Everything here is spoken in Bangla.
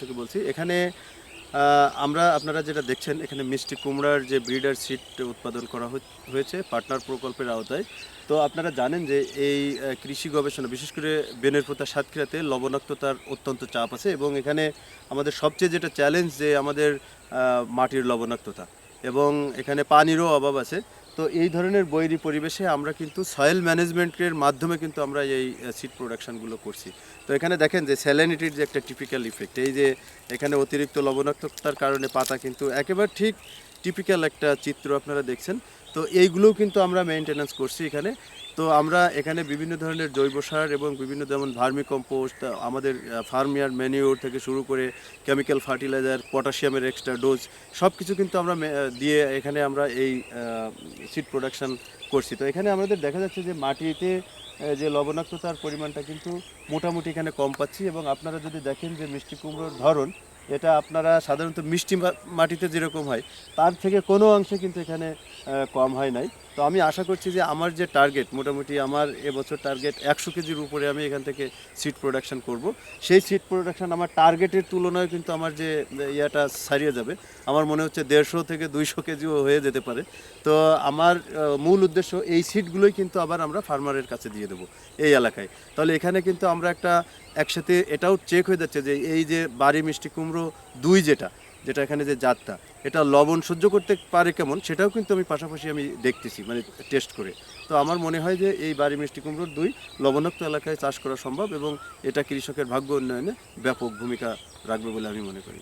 থেকে বলছি, এখানে আমরা আপনারা যেটা দেখছেন, এখানে মিষ্টি কুমড়ার যে ব্রিডার সিট উৎপাদন করা হয়েছে পার্টনার প্রকল্পের আওতায়। তো আপনারা জানেন যে এই কৃষি গবেষণা, বিশেষ করে বেনেরপোতা, সাতক্ষীরাতে লবণাক্ততার অত্যন্ত চাপ আছে এবং এখানে আমাদের সবচেয়ে যেটা চ্যালেঞ্জ যে আমাদের মাটির লবণাক্ততা। এবং এখানে পানিরও অভাব আছে। তো এই ধরনের বৈরি পরিবেশে আমরা কিন্তু সয়েল ম্যানেজমেন্টের মাধ্যমে কিন্তু আমরা এই সিড প্রোডাকশানগুলো করছি। তো এখানে দেখেন যে স্যালানিটির যে একটা টিপিক্যাল ইফেক্ট এই যে এখানে অতিরিক্ত লবণাক্ততার কারণে পাতা কিন্তু একেবারে ঠিক টিপিক্যাল একটা চিত্র আপনারা দেখছেন। তো এইগুলোও কিন্তু আমরা মেনটেন্যান্স করছি এখানে। তো আমরা এখানে বিভিন্ন ধরনের জৈব সার এবং বিভিন্ন যেমন ভার্মি কম্পোস্ট আমাদের ফার্মিয়ার ম্যানিওর থেকে শুরু করে কেমিক্যাল ফার্টিলাইজার, পটাশিয়ামের এক্সট্রা ডোজ সব কিছু কিন্তু আমরা দিয়ে এখানে আমরা এই সিড প্রোডাকশন করছি। তো এখানে আমাদের দেখা যাচ্ছে যে মাটিতে যে লবণাক্ততার পরিমাণটা কিন্তু মোটামুটি এখানে কম পাচ্ছি এবং আপনারা যদি দেখেন যে মিষ্টি কুমড়োর ধরন, এটা আপনারা সাধারণত মিষ্টি মাটিতে যেরকম হয়, তার থেকে কোনো অংশে কিন্তু এখানে কম হয় নাই। তো আমি আশা করছি যে আমার যে টার্গেট মোটামুটি আমার এবছর টার্গেট একশো কেজির উপরে আমি এখান থেকে সিড প্রোডাকশন করব। সেই সিড প্রোডাকশন আমার টার্গেটের তুলনায় কিন্তু আমার যে ইয়াটা ছাড়িয়ে যাবে, আমার মনে হচ্ছে দেড়শো থেকে দুইশো কেজিও হয়ে যেতে পারে। তো আমার মূল উদ্দেশ্য এই সিটগুলোই কিন্তু আবার আমরা ফার্মারের কাছে দিয়ে দেবো এই এলাকায়। তাহলে এখানে কিন্তু আমরা একটা একসাথে এটাও চেক হয়ে যাচ্ছে যে এই যে বাড়ি মিষ্টি কুমড়ো দুই যেটা যেটা এখানে যে জাতটা, এটা লবণ সহ্য করতে পারে কেমন, সেটাও কিন্তু আমি পাশাপাশি আমি দেখতেছি মানে টেস্ট করে। তো আমার মনে হয় যে এই বাড়ি মিষ্টি কুমড়োর দুই লবণাক্ত এলাকায় চাষ করা সম্ভব এবং এটা কৃষকের ভাগ্য উন্নয়নে ব্যাপক ভূমিকা রাখবে বলে আমি মনে করি।